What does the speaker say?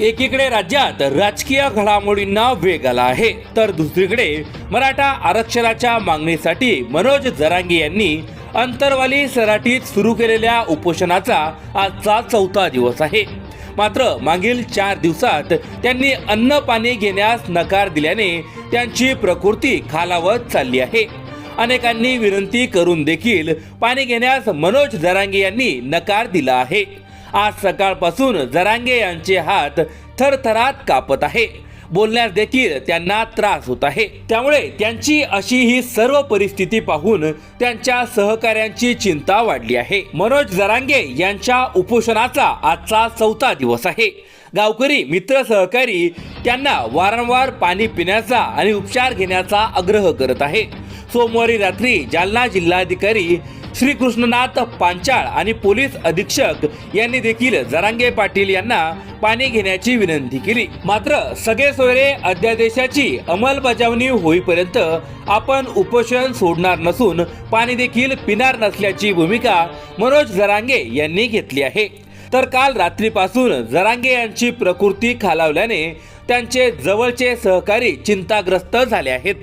एकीकडे राज्यात राजकीय घडामोडींना वेग आला आहे तर दुसरीकडे मराठा आरक्षणाच्या मागणीसाठी मनोज जरांगे यांनी अंतरवाली सराटीत सुरू केलेल्या उपोषणाचा आजचा चौथा दिवस आहे. मात्र मागील चार दिवसात त्यांनी अन्न पाणी घेण्यास नकार दिल्याने त्यांची प्रकृती खालावत चालली आहे. अनेकांनी विनंती करून देखील पाणी घेण्यास मनोज जरांगे यांनी नकार दिला आहे. आज सकाळपासून जरांगे यांचे हात थरथरात कापत आहे. बोलण्यास देखील त्यांना त्रास होत आहे. त्यामुळे त्यांची अशी ही सर्व परिस्थिती पाहून त्यांच्या सहकाऱ्यांची चिंता वाढली आहे. मनोज जरांगे यांच्या उपोषणाचा आजचा चौथा दिवस आहे. गावकरी मित्र सहकारी त्यांना वारंवार पाणी पिण्याचा आणि उपचार घेण्याचा आग्रह करत आहे. सोमवारी रात्री जालना जिल्हाधिकारी श्रीकृष्णनाथ पांचाळ आणि पोलीस अधीक्षक यांनी देखील जरांगे पाटील यांना पाणी घेण्याची विनंती केली. मात्र सगळे सोयरे अध्यादेशाची अंमलबजावणी होईपर्यंत आपण उपोषण सोडणार नसून पाणी देखील पिणार नसल्याची भूमिका मनोज जरांगे यांनी घेतली आहे. तर काल रात्रीपासून जरांगे यांची प्रकृती खालावल्याने त्यांचे जवळचे सहकारी चिंताग्रस्त झाले आहेत.